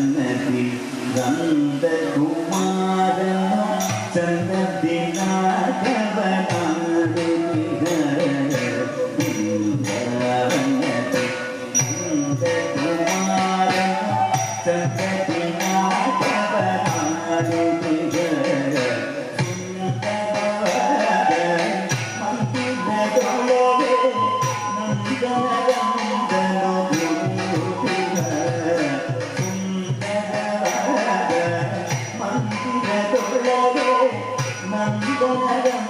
സന്നതി നന്ദകുമാരനോ സന്നതി നാഥവനോ 嗯。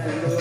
Hallelujah.